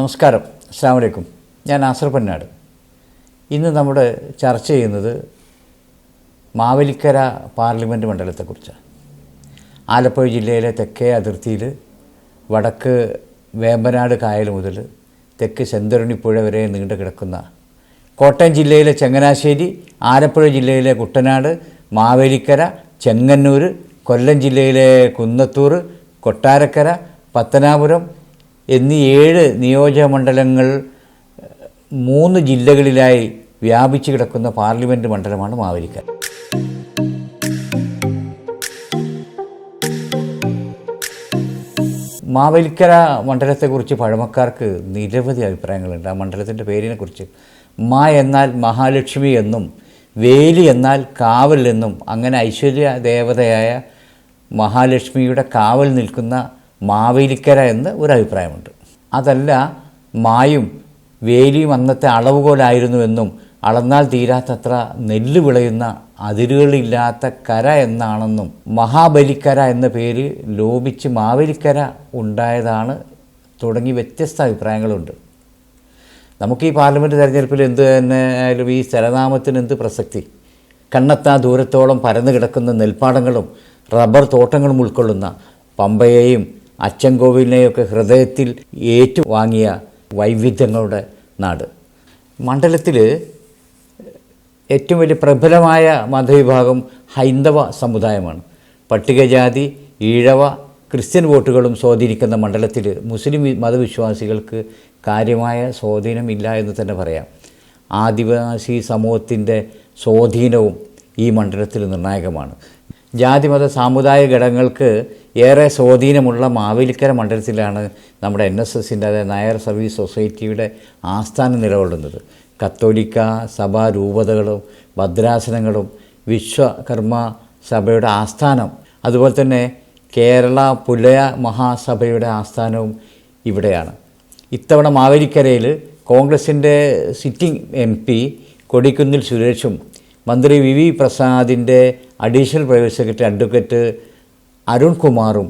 നമസ്കാരം. അസ്സാം വലൈക്കും ഞാൻ ആസർ പന്നാട്. ഇന്ന് നമ്മുടെ ചർച്ച ചെയ്യുന്നത് മാവേലിക്കര പാർലമെന്റ് മണ്ഡലത്തെക്കുറിച്ചാണ്. ആലപ്പുഴ ജില്ലയിലെ തെക്കേ അതിർത്തിയിൽ വടക്ക് വേമ്പനാട് കായൽ മുതൽ തെക്ക് ചെന്തരുണിപ്പുഴ വരെ നീണ്ടു കിടക്കുന്ന കോട്ടയം ജില്ലയിലെ ചങ്ങനാശ്ശേരി ആലപ്പുഴ ജില്ലയിലെ കുട്ടനാട് മാവേലിക്കര ചെങ്ങന്നൂർ കൊല്ലം ജില്ലയിലെ കുന്നത്തൂർ കൊട്ടാരക്കര പത്തനാപുരം എന്നീ ഏഴ് നിയോജകമണ്ഡലങ്ങൾ മൂന്ന് ജില്ലകളിലായി വ്യാപിച്ചു കിടക്കുന്ന പാർലമെന്റ് മണ്ഡലമാണ് മാവേലിക്കൽ മാവേലിക്കര മണ്ഡലത്തെക്കുറിച്ച് പഴമക്കാർക്ക് നിരവധി അഭിപ്രായങ്ങളുണ്ട്. ആ മണ്ഡലത്തിന്റെ പേരിനെക്കുറിച്ച് മാ എന്നാൽ മഹാലക്ഷ്മി എന്നും വേലി എന്നാൽ കാവൽ എന്നും അങ്ങനെ ഐശ്വര്യ ദേവതയായ മഹാലക്ഷ്മിയുടെ കാവൽ നിൽക്കുന്ന മാവേലിക്കര എന്ന് ഒരു അഭിപ്രായമുണ്ട് അതല്ല മായും വേലിയും അന്നത്തെ അളവുകോലായിരുന്നുവെന്നും അളന്നാൽ തീരാത്തത്ര നെല്ല് വിളയുന്ന അതിരുകളില്ലാത്ത കര എന്നാണെന്നും മഹാബലിക്കര എന്ന പേര് ലോപിച്ച് മാവേലിക്കര ഉണ്ടായതാണ് തുടങ്ങി വ്യത്യസ്ത അഭിപ്രായങ്ങളുണ്ട്. നമുക്ക് ഈ പാർലമെന്റ് തെരഞ്ഞെടുപ്പിൽ എന്ത് തന്നെ ആയാലും ഈ സ്ഥലനാമത്തിന് എന്ത് പ്രസക്തി? കണ്ണത്താ ദൂരത്തോളം പരന്നു കിടക്കുന്ന നെൽപ്പാടങ്ങളും റബ്ബർ തോട്ടങ്ങളും ഉൾക്കൊള്ളുന്ന പമ്പയെയും അച്ചൻകോവിലിനെയൊക്കെ ഹൃദയത്തിൽ ഏറ്റുവാങ്ങിയ വൈവിധ്യങ്ങളുടെ നാട്. മണ്ഡലത്തിൽ ഏറ്റവും വലിയ പ്രബലമായ മതവിഭാഗം ഹൈന്ദവ സമുദായമാണ്. പട്ടികജാതി ഈഴവ ക്രിസ്ത്യൻ വോട്ടുകളും സ്വാധീനിക്കുന്ന മണ്ഡലത്തിൽ മുസ്ലിം മതവിശ്വാസികൾക്ക് കാര്യമായ സ്വാധീനമില്ല എന്ന് തന്നെ പറയാം. ആദിവാസി സമൂഹത്തിന്റെ സ്വാധീനവും ഈ മണ്ഡലത്തിൽ നിർണായകമാണ്. ജാതിമത സാമുദായിക ഘടകങ്ങൾക്ക് ഏറെ സ്വാധീനമുള്ള മാവേലിക്കര മണ്ഡലത്തിലാണ് നമ്മുടെ എൻ എസ് എസിന്റെ അതായത് നായർ സർവീസ് സൊസൈറ്റിയുടെ ആസ്ഥാനം നിലകൊള്ളുന്നത്. കത്തോലിക്ക സഭാ രൂപതകളും ഭദ്രാസനങ്ങളും വിശ്വകർമ്മ സഭയുടെ ആസ്ഥാനം അതുപോലെ തന്നെ കേരള പുലയ മഹാസഭയുടെ ആസ്ഥാനവും ഇവിടെയാണ്. ഇത്തവണ മാവേലിക്കരയിൽ കോൺഗ്രസിന്റെ സിറ്റിംഗ് എം പി കൊടിക്കുന്നിൽ സുരേഷും മന്ത്രി വി വി പ്രസാദിന്റെ അഡീഷണൽ പ്രൈവറ്റ് സെക്രട്ടറി അഡ്വക്കേറ്റ് അരുൺകുമാറും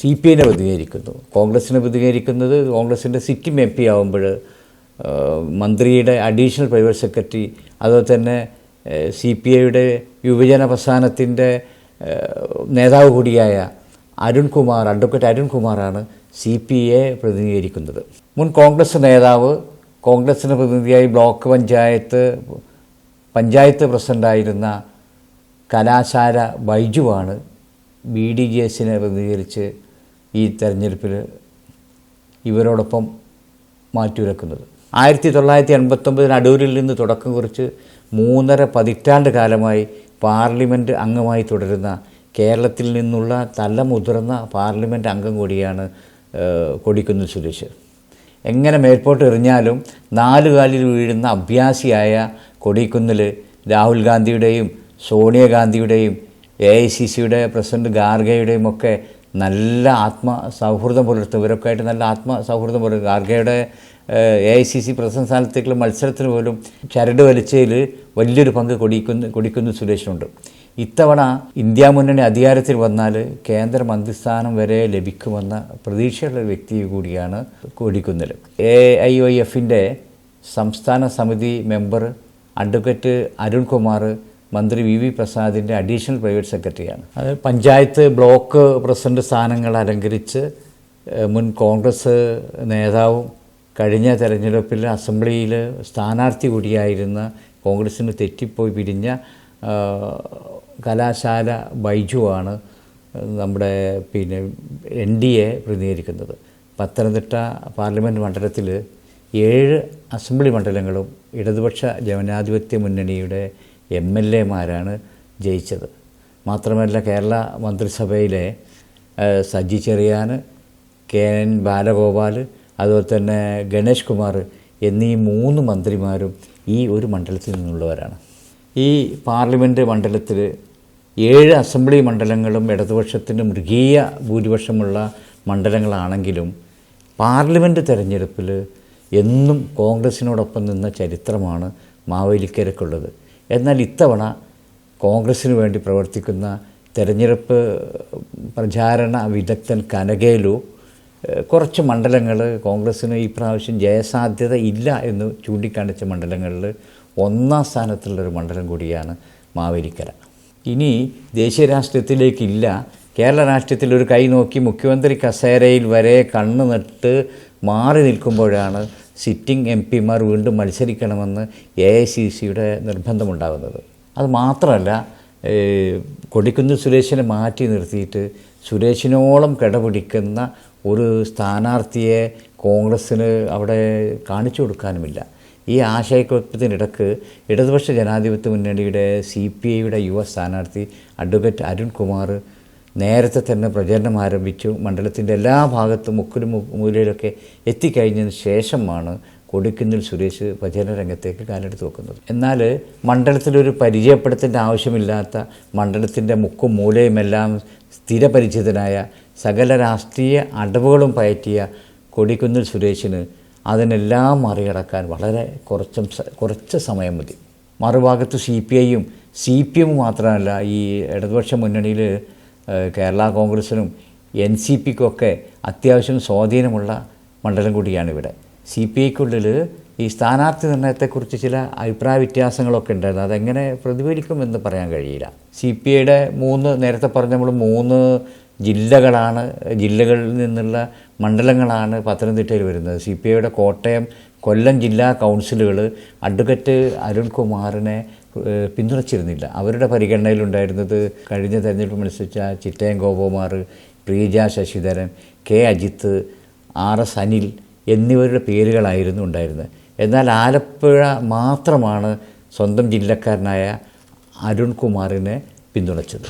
സി പി ഐനെ പ്രതികരിക്കുന്നു. കോൺഗ്രസിനെ പ്രതികരിക്കുന്നത് കോൺഗ്രസിന്റെ സിറ്റിംഗ് എം പി ആകുമ്പോൾ മന്ത്രിയുടെ അഡീഷണൽ പ്രൈവറ്റ് സെക്രട്ടറി അതുപോലെ തന്നെ സി പി ഐയുടെ യുവജന പ്രസ്ഥാനത്തിന്റെ നേതാവ് കൂടിയായ അരുൺകുമാർ അഡ്വക്കേറ്റ് അരുൺകുമാറാണ് സി പി എ പ്രതിനിധീകരിക്കുന്നത്. മുൻ കോൺഗ്രസ് നേതാവ് കോൺഗ്രസിന് പ്രതിനിധിയായി ബ്ലോക്ക് പഞ്ചായത്ത് പഞ്ചായത്ത് പ്രസിഡന്റായിരുന്ന കലാശാല ബൈജുവാണ് ബി ഡി ജി എസിനെ പ്രതികരിച്ച് ഈ തെരഞ്ഞെടുപ്പിൽ ഇവരോടൊപ്പം മാറ്റിവെക്കുന്നത് ആയിരത്തി തൊള്ളായിരത്തി എൺപത്തൊമ്പതിന് അടൂരിൽ നിന്ന് തുടക്കം കുറിച്ച് മൂന്നര പതിറ്റാണ്ട് കാലമായി പാർലമെന്റ് അംഗമായി തുടരുന്ന കേരളത്തിൽ നിന്നുള്ള തലമുതിർന്ന പാർലമെന്റ് അംഗം കൂടിയാണ് കൊടിക്കുന്നിൽ സുരേഷ്. എങ്ങനെ മേൽപോട്ട് എറിഞ്ഞാലും നാലുകാലിൽ വീഴുന്ന അഭ്യാസിയായ കൊടിക്കുന്നിൽ രാഹുൽ ഗാന്ധിയുടെയും സോണിയാഗാന്ധിയുടെയും എ ഐ സി സിയുടെ പ്രസിഡന്റ് ഗാർഗയുടെയും ഒക്കെ നല്ല ആത്മ സൗഹൃദം പുലർത്തും. ഇവരൊക്കെ ആയിട്ട് നല്ല ആത്മ സൗഹൃദം പുലർത്തും. ഗാർഗയുടെ A I C C president സ്ഥാനത്തേക്കുള്ള മത്സരത്തിന് പോലും ചരട് വലിച്ചതിൽ വലിയൊരു പങ്ക് കൊടിക്കുന്ന കൊടിക്കുന്ന സുരേഷിനുണ്ട്. ഇത്തവണ ഇന്ത്യ മുന്നണി അധികാരത്തിൽ വന്നാൽ കേന്ദ്ര മന്ത്രിസ്ഥാനം വരെ ലഭിക്കുമെന്ന പ്രതീക്ഷയുള്ള വ്യക്തി കൂടിയാണ് കൊടിക്കുന്നിൽ. എ ഐ ഒ എഫിന്റെ സംസ്ഥാന സമിതി മെമ്പർ അഡ്വക്കേറ്റ് അരുൺകുമാർ മന്ത്രി വി വി പ്രസാദിന്റെ അഡീഷണൽ പ്രൈവറ്റ് സെക്രട്ടറിയാണ്. അത് പഞ്ചായത്ത് ബ്ലോക്ക് പ്രസിഡന്റ് സ്ഥാനങ്ങൾ അലങ്കരിച്ച് മുൻ കോൺഗ്രസ് നേതാവും കഴിഞ്ഞ തെരഞ്ഞെടുപ്പിൽ അസംബ്ലിയിൽ സ്ഥാനാർത്ഥി കൂടിയായിരുന്ന കോൺഗ്രസിന് തെറ്റിപ്പോയി പിരിഞ്ഞ കലാശാല ബൈജുവാണ് നമ്മുടെ പിന്നെ എൻ ഡി എ പ്രതിനിധീകരിക്കുന്നത്. പത്തനംതിട്ട പാർലമെന്റ് മണ്ഡലത്തിൽ ഏഴ് അസംബ്ലി മണ്ഡലങ്ങളും ഇടതുപക്ഷ ജനാധിപത്യ മുന്നണിയുടെ എം എൽ എമാരാണ് ജയിച്ചത്. മാത്രമല്ല കേരള മന്ത്രിസഭയിലെ സജി ചെറിയാൻ കെ എൻ ബാലഗോപാൽ അതുപോലെ തന്നെ ഗണേഷ് കുമാർ എന്നീ മൂന്ന് മന്ത്രിമാരും ഈ ഒരു മണ്ഡലത്തിൽ നിന്നുള്ളവരാണ്. ഈ പാർലമെന്റ് മണ്ഡലത്തിൽ ഏഴ് അസംബ്ലി മണ്ഡലങ്ങളും ഇടതുപക്ഷത്തിന് മൃഗീയ ഭൂരിപക്ഷമുള്ള മണ്ഡലങ്ങളാണെങ്കിലും പാർലമെന്റ് തെരഞ്ഞെടുപ്പിൽ എന്നും കോൺഗ്രസിനോടൊപ്പം നിന്ന ചരിത്രമാണ് മാവേലിക്കരക്കുള്ളത്. എന്നാൽ ഇത്തവണ കോൺഗ്രസ്സിന് വേണ്ടി പ്രവർത്തിക്കുന്ന തെരഞ്ഞെടുപ്പ് പ്രചാരണ വിദഗ്ധൻ കനകേലു കുറച്ച് മണ്ഡലങ്ങൾ കോൺഗ്രസ്സിന് ഈ പ്രാവശ്യം ജയസാധ്യത ഇല്ല എന്ന് ചൂണ്ടിക്കാണിച്ച മണ്ഡലങ്ങളിൽ ഒന്നാം സ്ഥാനത്തുള്ളൊരു മണ്ഡലം കൂടിയാണ് മാവേലിക്കര. ഇനി ദേശീയ രാഷ്ട്രീയത്തിലേക്കില്ല. കേരള രാഷ്ട്രീയത്തിൽ ഒരു കൈ നോക്കി മുഖ്യമന്ത്രി കസേരയിൽ വരെ കണ്ണു നട്ട് മാറി നിൽക്കുമ്പോഴാണ് സിറ്റിംഗ് എം പിമാർ വീണ്ടും മത്സരിക്കണമെന്ന് എ ഐ സി സിയുടെ നിർബന്ധമുണ്ടാകുന്നത്. അത് മാത്രമല്ല സുരേഷിനെ മാറ്റി നിർത്തിയിട്ട് സുരേഷിനോളം കിടപിടിക്കുന്ന ഒരു സ്ഥാനാർത്ഥിയെ കോൺഗ്രസ്സിന് അവിടെ കാണിച്ചു കൊടുക്കാനുമില്ല. ഈ ആശയക്കുഴപ്പത്തിനിടക്ക് ഇടതുപക്ഷ ജനാധിപത്യ മുന്നണിയുടെ സി പി ഐയുടെ യുവ സ്ഥാനാർത്ഥി അഡ്വക്കേറ്റ് അരുൺകുമാർ നേരത്തെ തന്നെ പ്രചരണം ആരംഭിച്ചു. മണ്ഡലത്തിന്റെ എല്ലാ ഭാഗത്തും മുക്കിലും മൂലയിലൊക്കെ എത്തിക്കഴിഞ്ഞതിന് ശേഷമാണ് കൊടിക്കുന്നിൽ സുരേഷ് പ്രചരണ രംഗത്തേക്ക് കാലെടുത്ത് വെക്കുന്നത്. എന്നാൽ മണ്ഡലത്തിലൊരു പരിചയപ്പെടുത്തേണ്ട ആവശ്യമില്ലാത്ത മണ്ഡലത്തിന്റെ മുക്കും മൂലയുമെല്ലാം സ്ഥിരപരിചിതനായ സകല രാഷ്ട്രീയ അടവുകളും പയറ്റിയ കൊടിക്കുന്നിൽ സുരേഷിന് അതിനെല്ലാം മറികടക്കാൻ വളരെ കുറച്ചും കുറച്ച് സമയം മതി. മറുഭാഗത്ത് സി പി ഐയും സി പി എമ്മും മാത്രമല്ല ഈ ഇടതുപക്ഷ മുന്നണിയിൽ കേരള കോൺഗ്രസിനും എൻ സി പിക്കൊക്കെ അത്യാവശ്യം സ്വാധീനമുള്ള മണ്ഡലം കൂടിയാണ് ഇവിടെ സി പി ഐക്കുള്ളിൽ ഈ സ്ഥാനാർത്ഥി നിർണയത്തെക്കുറിച്ച് ചില അഭിപ്രായ വ്യത്യാസങ്ങളൊക്കെ ഉണ്ടായിരുന്നു. അതെങ്ങനെ പ്രതിഫലിക്കുമെന്ന് പറയാൻ കഴിയില്ല. സി പി ഐയുടെ മൂന്ന് നേരത്തെ പറഞ്ഞ നമ്മൾ മൂന്ന് ജില്ലകളാണ് ജില്ലകളിൽ നിന്നുള്ള മണ്ഡലങ്ങളാണ് പത്തനംതിട്ടയിൽ വരുന്നത്. സി പി ഐയുടെ കോട്ടയം കൊല്ലം ജില്ലാ കൗൺസിലുകൾ അഡ്വക്കേറ്റ് അരുൺകുമാറിനെ പിന്തുണച്ചിരുന്നില്ല. അവരുടെ പരിഗണനയിലുണ്ടായിരുന്നത് കഴിഞ്ഞ തെരഞ്ഞെടുപ്പ് മത്സരിച്ച Chittayam Gopakumar Preeja Sasidharan K Ajith R S Anil എന്നിവരുടെ പേരുകളായിരുന്നു ഉണ്ടായിരുന്നത്. എന്നാൽ ആലപ്പുഴ മാത്രമാണ് സ്വന്തം ജില്ലക്കാരനായ അരുൺകുമാറിനെ പിന്തുണച്ചത്.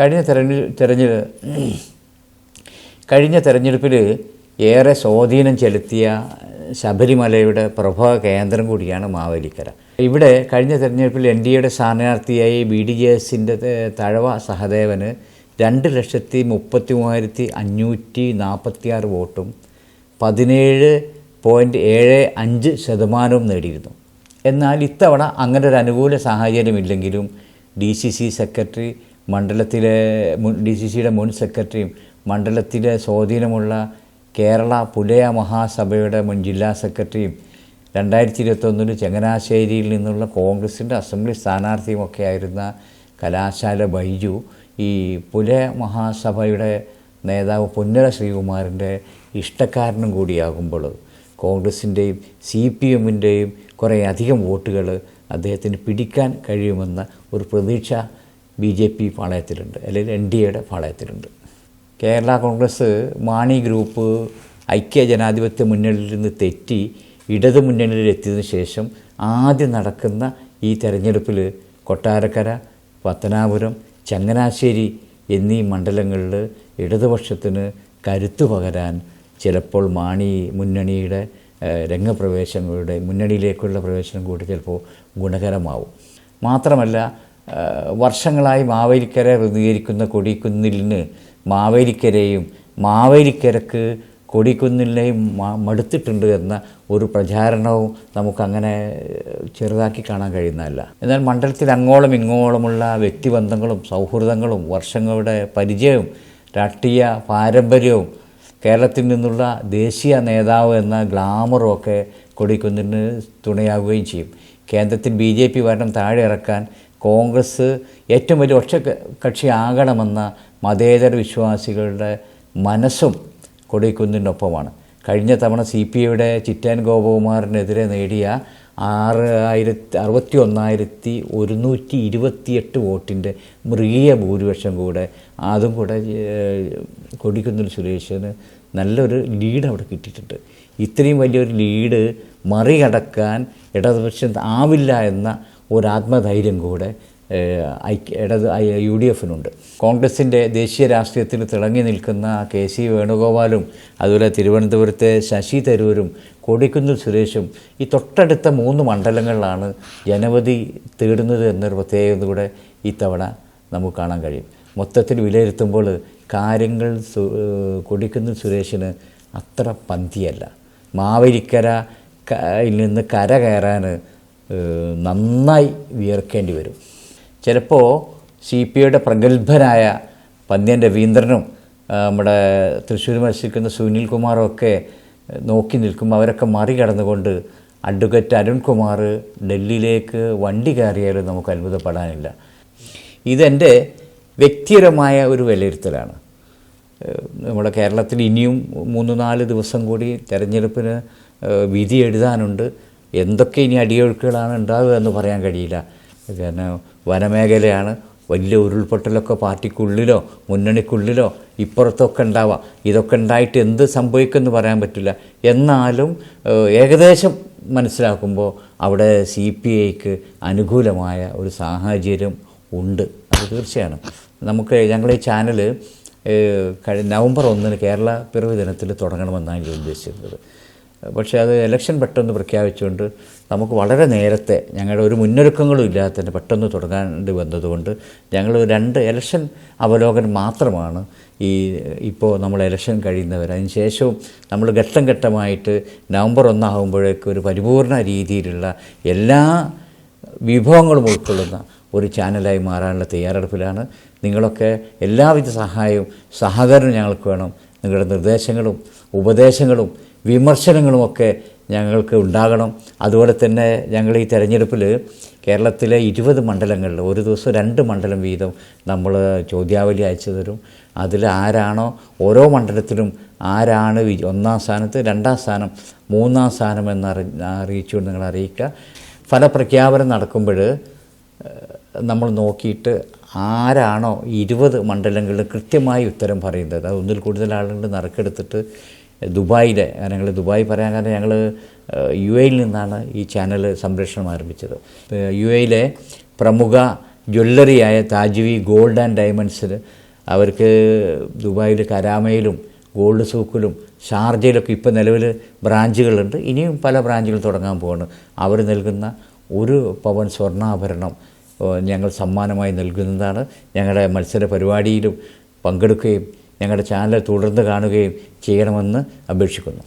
കഴിഞ്ഞ തെരഞ്ഞെ തെരഞ്ഞെ കഴിഞ്ഞ തെരഞ്ഞെടുപ്പിൽ ഏറെ സ്വാധീനം ചെലുത്തിയ ശബരിമലയുടെ പ്രഭവ കേന്ദ്രം കൂടിയാണ് മാവേലിക്കര. ഇവിടെ കഴിഞ്ഞ തെരഞ്ഞെടുപ്പിൽ എൻ ഡി എയുടെ സ്ഥാനാർത്ഥിയായി ബി ഡി ജെ എസിന്റെ തഴവ സഹദേവന് രണ്ട് ലക്ഷത്തി മുപ്പത്തി മൂവായിരത്തി അഞ്ഞൂറ്റി നാൽപ്പത്തി ആറ് വോട്ടും പതിനേഴ് പോയിന്റ് ഏഴ് അഞ്ച് ശതമാനവും നേടിയിരുന്നു. എന്നാൽ ഇത്തവണ അങ്ങനെ ഒരു അനുകൂല സാഹചര്യമില്ലെങ്കിലും ഡി സി സി സെക്രട്ടറി മണ്ഡലത്തിലെ ഡി സി സിയുടെ മുൻ സെക്രട്ടറിയും മണ്ഡലത്തിലെ സ്വാധീനമുള്ള കേരള പുലയ മഹാസഭയുടെ മുൻ ജില്ലാ സെക്രട്ടറിയും രണ്ടായിരത്തി ഇരുപത്തൊന്നിൽ ചങ്ങനാശ്ശേരിയിൽ നിന്നുള്ള കോൺഗ്രസിന്റെ അസംബ്ലി സ്ഥാനാർത്ഥിയുമൊക്കെ ആയിരുന്ന കലാശാല ബൈജു ഈ പുലയ മഹാസഭയുടെ നേതാവ് പൊന്നര ശ്രീകുമാറിന്റെ ഇഷ്ടക്കാരനും കൂടിയാകുമ്പോൾ കോൺഗ്രസിന്റെയും സി പി എമ്മിന്റെയും കുറേ അധികം വോട്ടുകൾ അദ്ദേഹത്തിന് പിടിക്കാൻ കഴിയുമെന്ന ഒരു പ്രതീക്ഷ ബി ജെ പി പാളയത്തിലുണ്ട് അല്ലെങ്കിൽ എൻ ഡി എയുടെ പാളയത്തിലുണ്ട്. കേരള കോൺഗ്രസ് മാണി ഗ്രൂപ്പ് ഐക്യ ജനാധിപത്യ മുന്നണിയിൽ നിന്ന് തെറ്റി ഇടതു മുന്നണിയിൽ എത്തിയതിനു ശേഷം ആദ്യം നടക്കുന്ന ഈ തെരഞ്ഞെടുപ്പിൽ കൊട്ടാരക്കര പത്തനാപുരം ചങ്ങനാശ്ശേരി എന്നീ മണ്ഡലങ്ങളിൽ ഇടതുപക്ഷത്തിന് കരുത്തു പകരാൻ ചിലപ്പോൾ മാണി മുന്നണിയുടെ രംഗപ്രവേശങ്ങളുടെ മുന്നണിയിലേക്കുള്ള പ്രവേശനം കൂടി ചിലപ്പോൾ ഗുണകരമാവും. മാത്രമല്ല വർഷങ്ങളായി മാവേലിക്കര പ്രതികരിക്കുന്ന കൊടിക്കുന്നിലിന് മാവേലിക്കരയും മാവേലിക്കരക്ക് കൊടിക്കുന്നിലെയും മടുത്തിട്ടുണ്ട് എന്ന ഒരു പ്രചാരണവും നമുക്കങ്ങനെ ചെറുതാക്കി കാണാൻ കഴിയുന്നതല്ല. എന്നാൽ മണ്ഡലത്തിൽ അങ്ങോളം ഇങ്ങോളമുള്ള വ്യക്തിബന്ധങ്ങളും സൗഹൃദങ്ങളും വർഷങ്ങളുടെ പരിചയവും രാഷ്ട്രീയ പാരമ്പര്യവും കേരളത്തിൽ നിന്നുള്ള ദേശീയ നേതാവ് എന്ന ഗ്ലാമറും ഒക്കെ കൊടിക്കുന്നിന് തുണയാവുകയും ചെയ്യും. കേന്ദ്രത്തിൽ ബി ജെ പി ഭരണം താഴെ ഇറക്കാൻ കോൺഗ്രസ് ഏറ്റവും വലിയ ഒറ്റ കക്ഷിയാകണമെന്ന മതേതര വിശ്വാസികളുടെ മനസ്സും കൊടിക്കുന്നിനൊപ്പമാണ്. കഴിഞ്ഞ തവണ സി പി ഐയുടെ ചിറ്റാൻ ഗോപകുമാറിനെതിരെ നേടിയ ആറ് ആയിരത്തി അറുപത്തി ഒന്നായിരത്തി ഒരുന്നൂറ്റി ഇരുപത്തിയെട്ട് വോട്ടിന്റെ മൃഗീയ ഭൂരിപക്ഷം കൂടെ അതും കൂടെ കൊടിക്കുന്നിൽ സുരേഷിന് നല്ലൊരു ലീഡ് അവിടെ കിട്ടിയിട്ടുണ്ട്. ഇത്രയും വലിയൊരു ലീഡ് മറികടക്കാൻ ഇടതുപക്ഷം ആവില്ല എന്ന ഒരു ആത്മധൈര്യം കൂടെ ഇടത് യു ഡി എഫിനുണ്ട് കോൺഗ്രസിന്റെ ദേശീയ രാഷ്ട്രീയത്തിൽ തിളങ്ങി നിൽക്കുന്ന കെ സി വേണുഗോപാലും അതുപോലെ തിരുവനന്തപുരത്തെ ശശി തരൂരും കൊടിക്കുന്നിൽ സുരേഷും ഈ തൊട്ടടുത്ത മൂന്ന് മണ്ഡലങ്ങളിലാണ് ജനവധി തേടുന്നത് എന്നൊരു പ്രത്യേകത കൂടെ ഇത്തവണ നമുക്ക് കാണാൻ കഴിയും. മൊത്തത്തിൽ വിലയിരുത്തുമ്പോൾ കാര്യങ്ങൾ കൊടിക്കുന്നിൽ സുരേഷിന് അത്ര പന്തിയല്ല. മാവേലിക്കര നിന്ന് കര കയറാൻ നന്നായി വിയർക്കേണ്ടി വരും. ചിലപ്പോൾ സി പി ഐയുടെ പ്രഗത്ഭനായ പന്ന്യൻ രവീന്ദ്രനും നമ്മുടെ തൃശ്ശൂർ മത്സരിക്കുന്ന സുനിൽ കുമാറും ഒക്കെ നോക്കി നിൽക്കുമ്പോൾ അവരൊക്കെ മറികടന്നുകൊണ്ട് അഡ്വക്കേറ്റ് അരുൺകുമാർ ഡൽഹിയിലേക്ക് വണ്ടി കയറിയാലും നമുക്ക് അത്ഭുതപ്പെടാനില്ല. ഇതെന്റെ വ്യക്തിപരമായ ഒരു വിലയിരുത്തലാണ്. നമ്മുടെ കേരളത്തിൽ ഇനിയും മൂന്ന് നാല് ദിവസം കൂടി തെരഞ്ഞെടുപ്പിന് വിധി എഴുതാനുണ്ട്. എന്തൊക്കെ ഇനി അടിയൊഴുക്കുകളാണ് ഉണ്ടാവുക എന്ന് പറയാൻ കഴിയില്ല. കാരണം വനമേഖലയാണ് വലിയ ഉരുൾപൊട്ടലൊക്കെ പാർട്ടിക്കുള്ളിലോ മുന്നണിക്കുള്ളിലോ ഇപ്പുറത്തൊക്കെ ഉണ്ടാവാം ഇതൊക്കെ ഉണ്ടായിട്ട് എന്ത് സംഭവിക്കുമെന്ന് പറയാൻ പറ്റില്ല. എന്നാലും ഏകദേശം മനസ്സിലാക്കുമ്പോൾ അവിടെ സി പി ഐക്ക് അനുകൂലമായ ഒരു സാഹചര്യം ഉണ്ട്. അത് തീർച്ചയാണ്. നമുക്ക് ഞങ്ങൾ ഈ ചാനൽ നവംബർ ഒന്നിന് കേരള പിറവി ദിനത്തിൽ തുടങ്ങണമെന്നാണ് ഞാൻ ഉദ്ദേശിച്ചിരുന്നത്. പക്ഷേ അത് ഇലക്ഷൻ പെട്ടെന്ന് പ്രഖ്യാപിച്ചുകൊണ്ട് നമുക്ക് വളരെ നേരത്തെ ഞങ്ങളുടെ ഒരു മുന്നൊരുക്കങ്ങളും ഇല്ലാതെ തന്നെ പെട്ടെന്ന് തുടങ്ങേണ്ടി വന്നതുകൊണ്ട് ഞങ്ങൾ രണ്ട് ഇലക്ഷൻ അവലോകനം മാത്രമാണ് ഈ ഇപ്പോൾ നമ്മൾ ഇലക്ഷൻ കഴിയുന്നവർ അതിന് ശേഷവും നമ്മൾ ഘട്ടം ഘട്ടമായിട്ട് നവംബർ ഒന്നാകുമ്പോഴേക്ക് ഒരു പരിപൂർണ രീതിയിലുള്ള എല്ലാ വിഭവങ്ങളും ഉൾക്കൊള്ളുന്ന ഒരു ചാനലായി മാറാനുള്ള തയ്യാറെടുപ്പിലാണ്. നിങ്ങളൊക്കെ എല്ലാവിധ സഹായവും സഹകരണവും ഞങ്ങൾക്ക് വേണം. നിങ്ങളുടെ നിർദ്ദേശങ്ങളും ഉപദേശങ്ങളും വിമർശനങ്ങളുമൊക്കെ ഞങ്ങൾക്ക് ഉണ്ടാകണം. അതുപോലെ തന്നെ ഞങ്ങൾ ഈ തെരഞ്ഞെടുപ്പിൽ കേരളത്തിലെ ഇരുപത് മണ്ഡലങ്ങളിൽ ഒരു ദിവസം രണ്ട് മണ്ഡലം വീതം നമ്മൾ ചോദ്യാവലി അയച്ചു തരും. അതിൽ ആരാണോ ഓരോ മണ്ഡലത്തിലും ആരാണ് ഒന്നാം സ്ഥാനത്ത് രണ്ടാം സ്ഥാനം മൂന്നാം സ്ഥാനം എന്നറി അറിയിച്ചുകൊണ്ട് നിങ്ങൾ അറിയിക്കുക. ഫലപ്രഖ്യാപനം നടക്കുമ്പോൾ നമ്മൾ നോക്കിയിട്ട് ആരാണോ ഇരുപത് മണ്ഡലങ്ങളിൽ കൃത്യമായി ഉത്തരം പറയുന്നത്. അത് ഒന്നിൽ കൂടുതൽ ആളുകൾ നറുക്കെടുത്തിട്ട് ദുബായിലെ ഞങ്ങൾ ദുബായ് പറയാൻ കാരണം ഞങ്ങൾ യു എയിൽ നിന്നാണ് ഈ ചാനൽ സംപ്രേഷണം ആരംഭിച്ചത്. യു എയിലെ പ്രമുഖ ജ്വല്ലറിയായ താജ്വി ഗോൾഡ് ആൻഡ് ഡയമണ്ട്സിൽ അവർക്ക് ദുബായിൽ കരാമയിലും ഗോൾഡ് സൂക്കിലും ഷാർജയിലൊക്കെ ഇപ്പോൾ നിലവിൽ ബ്രാഞ്ചുകളുണ്ട്. ഇനിയും പല ബ്രാഞ്ചുകൾ തുടങ്ങാൻ പോവാണ്. അവർ നൽകുന്ന ഒരു പവൻ സ്വർണാഭരണം ഞങ്ങൾ സമ്മാനമായി നൽകുന്നതാണ്. ഞങ്ങളുടെ മത്സര പരിപാടിയിലും പങ്കെടുക്കുകയും ഞങ്ങളുടെ ചാനൽ തുടർന്ന് കാണുകയും ചെയ്യണമെന്ന് അപേക്ഷിക്കുന്നു.